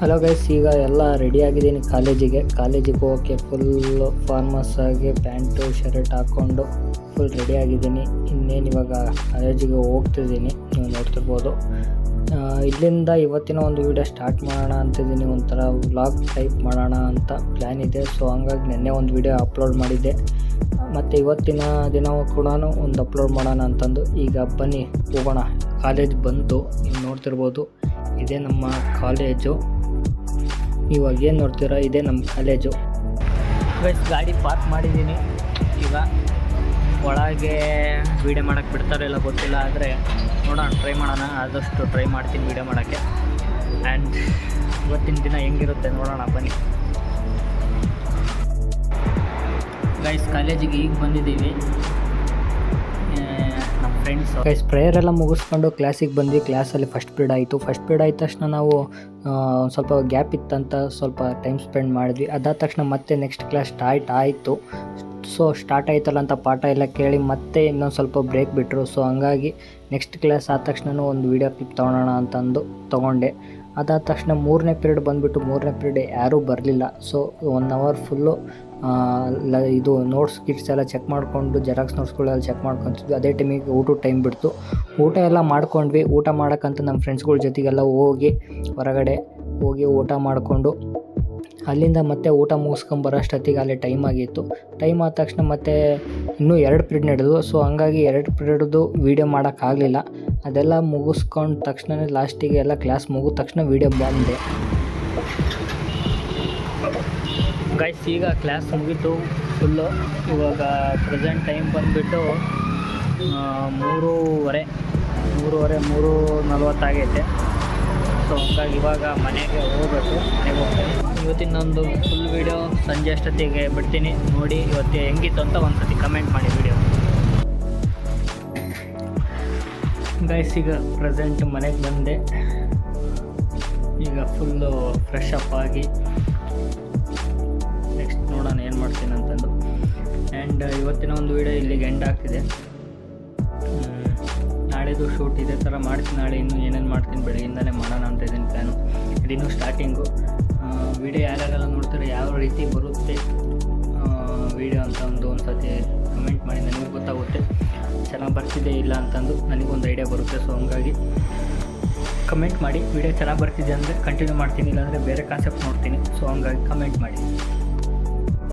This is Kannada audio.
ಹಲೋ ಗೈಸ್ ಈಗ ಎಲ್ಲ ರೆಡಿ ಆಗಿದ್ದೀನಿ ಕಾಲೇಜಿಗೆ. ಕಾಲೇಜಿಗೆ ಹೋಗೋಕ್ಕೆ ಫುಲ್ ಫಾರ್ಮಸ್ ಆಗಿ ಪ್ಯಾಂಟು ಶರ್ಟ್ ಹಾಕ್ಕೊಂಡು ಫುಲ್ ರೆಡಿ ಆಗಿದ್ದೀನಿ. ಇನ್ನೇನು ಇವಾಗ ಕಾಲೇಜಿಗೆ ಹೋಗ್ತಿದ್ದೀನಿ, ನೀವು ನೋಡ್ತಿರ್ಬೋದು. ಇಲ್ಲಿಂದ ಇವತ್ತಿನ ಒಂದು ವಿಡಿಯೋ ಸ್ಟಾರ್ಟ್ ಮಾಡೋಣ ಅಂತಿದ್ದೀನಿ. ಒಂಥರ ವ್ಲಾಗ್ ಟೈಪ್ ಮಾಡೋಣ ಅಂತ ಪ್ಲ್ಯಾನ್ ಇದೆ. ಸೊ ಹಂಗಾಗಿ ನಿನ್ನೆ ಒಂದು ವಿಡಿಯೋ ಅಪ್ಲೋಡ್ ಮಾಡಿದ್ದೆ. ಮತ್ತು ಇವತ್ತಿನ ದಿನ ಕೂಡ ಒಂದು ಅಪ್ಲೋಡ್ ಮಾಡೋಣ ಅಂತಂದು. ಈಗ ಬನ್ನಿ, ಹೋಗೋಣ. ಕಾಲೇಜ್ ಬಂತು, ನೀವು ನೋಡ್ತಿರ್ಬೋದು. ಇದೇ ನಮ್ಮ ಕಾಲೇಜು. ಇವಾಗ ಏನು ನೋಡ್ತೀರಾ? ಇದೇ ನಮ್ಮ ಕಾಲೇಜು. ಗೈಸ್ ಗಾಡಿ ಪಾರ್ಕ್ ಮಾಡಿದ್ದೀನಿ ಈಗ ಒಳಗೆ ವೀಡಿಯೋ ಮಾಡೋಕ್ಕೆ ಬಿಡ್ತಾರೋ ಇಲ್ಲ ಗೊತ್ತಿಲ್ಲ, ಆದರೆ ನೋಡೋಣ ಟ್ರೈ ಮಾಡೋಣ. ಆದಷ್ಟು ಟ್ರೈ ಮಾಡ್ತೀನಿ ವೀಡಿಯೋ ಮಾಡೋಕ್ಕೆ. ಆ್ಯಂಡ್ ಇವತ್ತಿನ ದಿನ ಹೆಂಗಿರುತ್ತೆ ನೋಡೋಣ, ಬನ್ನಿ. ಗೈಸ್ ಕಾಲೇಜಿಗೆ ಈಗ ಬಂದಿದ್ದೀವಿ. ಗೈಸ್ ಪ್ರೇಯರ್ ಎಲ್ಲ ಮುಗಿಸ್ಕೊಂಡು ಕ್ಲಾಸಿಗೆ ಬಂದ್ವಿ ಕ್ಲಾಸಲ್ಲಿ ಫಸ್ಟ್ ಪೀರಿಯಡ್ ಆಯಿತು. ಫಸ್ಟ್ ಪೀರಿಯಡ್ ಆದ ತಕ್ಷಣ ನಾವು ಸ್ವಲ್ಪ ಗ್ಯಾಪ್ ಇತ್ತಂತ ಸ್ವಲ್ಪ ಟೈಮ್ ಸ್ಪೆಂಡ್ ಮಾಡಿದ್ವಿ. ಅದಾದ ತಕ್ಷಣ ಮತ್ತೆ ನೆಕ್ಸ್ಟ್ ಕ್ಲಾಸ್ ಸ್ಟಾರ್ಟ್ ಆಯಿತು. ಸೊ ಸ್ಟಾರ್ಟ್ ಆಯ್ತಲ್ಲ ಅಂತ ಪಾಠ ಎಲ್ಲ ಕೇಳಿ ಮತ್ತೆ ಇನ್ನೊಂದು ಸ್ವಲ್ಪ ಬ್ರೇಕ್ ಬಿಟ್ಟರು ಸೊ ಹಂಗಾಗಿ ನೆಕ್ಸ್ಟ್ ಕ್ಲಾಸ್ ಆದ ತಕ್ಷಣ ಒಂದು ವೀಡಿಯೋ ಕ್ಲಿಪ್ ತೊಗೊಳೋಣ ಅಂತಂದು ತೊಗೊಂಡೆ. ಅದಾದ ತಕ್ಷಣ ಮೂರನೇ ಪೀರಿಯಡ್ ಬಂದುಬಿಟ್ಟು ಮೂರನೇ ಪೀರಿಯಡ್ ಯಾರೂ ಬರಲಿಲ್ಲ. ಸೊ ಒನ್ ಅವರ್ ಫುಲ್ಲು ಇದು ನೋಟ್ಸ್ ಕಿಟ್ಸ್ ಎಲ್ಲ ಚೆಕ್ ಮಾಡಿಕೊಂಡು ಜೆರಾಕ್ಸ್ ನೋಟ್ಸ್ಗಳೆಲ್ಲ ಚೆಕ್ ಮಾಡ್ಕೊತಿದ್ವಿ. ಅದೇ ಟೈಮಿಗೆ ಊಟದ ಟೈಮ್ ಬಿಡ್ತು. ಊಟ ಎಲ್ಲ ಮಾಡ್ಕೊಂಡ್ವಿ. ಊಟ ಮಾಡೋಕ್ಕಂತ ನಮ್ಮ ಫ್ರೆಂಡ್ಸ್ಗಳ ಜೊತೆಗೆಲ್ಲ ಹೋಗಿ, ಹೊರಗಡೆ ಹೋಗಿ ಊಟ ಮಾಡಿಕೊಂಡು, ಅಲ್ಲಿಂದ ಮತ್ತೆ ಊಟ ಮುಗಿಸ್ಕೊಂಬರೋಷ್ಟೊತ್ತಿಗೆ ಅಲ್ಲಿ ಟೈಮ್ ಆಗಿತ್ತು. ಟೈಮ್ ಆದ ತಕ್ಷಣ ಮತ್ತೆ ಇನ್ನೂ ಎರಡು ಪಿರಿಯಡ್ ನಡೆದು ಸೊ ಹಂಗಾಗಿ ಎರಡು ಪಿರಿಯಡ್ದು ವೀಡಿಯೋ ಮಾಡೋಕ್ಕಾಗಲಿಲ್ಲ ಅದೆಲ್ಲ ಮುಗಿಸ್ಕೊಂಡ ತಕ್ಷಣವೇ ಲಾಸ್ಟಿಗೆ ಎಲ್ಲ ಕ್ಲಾಸ್ ಮುಗಿದ ತಕ್ಷಣ ವೀಡಿಯೋ ಬಂದೆ. ಗೈಸ್ ಈಗ ಕ್ಲಾಸ್ ಮುಗೀತು ಫುಲ್ಲು ಇವಾಗ ಪ್ರೆಸೆಂಟ್ ಟೈಮ್ ಬಂದುಬಿಟ್ಟು ಮೂರುವರೆ ಮೂರುವರೆ ಮೂರು ನಲ್ವತ್ತಾಗೈತೆ ಸೊ ಹಂಗಾಗಿ ಇವಾಗ ಮನೆಗೆ ಹೋಗ್ಬೇಕು, ಮನೆಗೆ ಹೋಗ್ತೀನಿ ಇವತ್ತಿನ ಒಂದು ಫುಲ್ ವೀಡಿಯೋ ಸಂಜೆ ಅಷ್ಟೊತ್ತಿಗೆ ಬಿಡ್ತೀನಿ. ನೋಡಿ, ಇವತ್ತು ಹೆಂಗಿತ್ತು ಅಂತ ಒಂದು ಸತಿ ಕಮೆಂಟ್ ಮಾಡಿ ವಿಡಿಯೋ ಗೈಸ್ ಈಗ ಪ್ರೆಸೆಂಟ್ ಮನೆಗೆ ಬಂದೆ. ಈಗ ಫುಲ್ಲು ಫ್ರೆಶ್ ಅಪ್ ಆಗಿ ನೆಕ್ಸ್ಟ್ ನೋಡೋಣ ಏನು ಮಾಡ್ತೀನಿ ಅಂತಂದು. ಆ್ಯಂಡ್ ಇವತ್ತಿನ ಒಂದು ವೀಡಿಯೋ ಇಲ್ಲಿಗೆ ಎಂಡ್ ಆಗ್ತಿದೆ. ನಾಳೆದು ಶೂಟ್ ಇದೇ ಥರ ಮಾಡ್ತೀನಿ. ನಾಳೆ ಇನ್ನೂ ಏನೇನು ಮಾಡ್ತೀನಿ ಬೆಳಗ್ಗೆಯಿಂದಲೇ ಮಾಡೋಣ ಅಂತ ಇದ್ದೀನಿ ಪ್ಲ್ಯಾನು ಇದಿನ್ನೂ ಸ್ಟಾರ್ಟಿಂಗು ವೀಡಿಯೋ ಯಾರ್ಯಾರೆಲ್ಲ ನೋಡ್ತಾರೆ, ಯಾವ ರೀತಿ ಬರುತ್ತೆ ಬರ್ತಿದೆ ಇಲ್ಲ ಅಂತಂದು ನನಗೊಂದು ಐಡಿಯಾ ಬರುತ್ತೆ. ಸೊ ಹಂಗಾಗಿ ಕಮೆಂಟ್ ಮಾಡಿ. ವೀಡಿಯೋ ಚೆನ್ನಾಗಿ ಬರ್ತಿದೆ ಅಂದರೆ ಕಂಟಿನ್ಯೂ ಮಾಡ್ತೀನಿ, ಇಲ್ಲಾಂದರೆ ಬೇರೆ ಕಾನ್ಸೆಪ್ಟ್ ನೋಡ್ತೀನಿ. ಸೊ ಹಂಗಾಗಿ ಕಮೆಂಟ್ ಮಾಡಿ.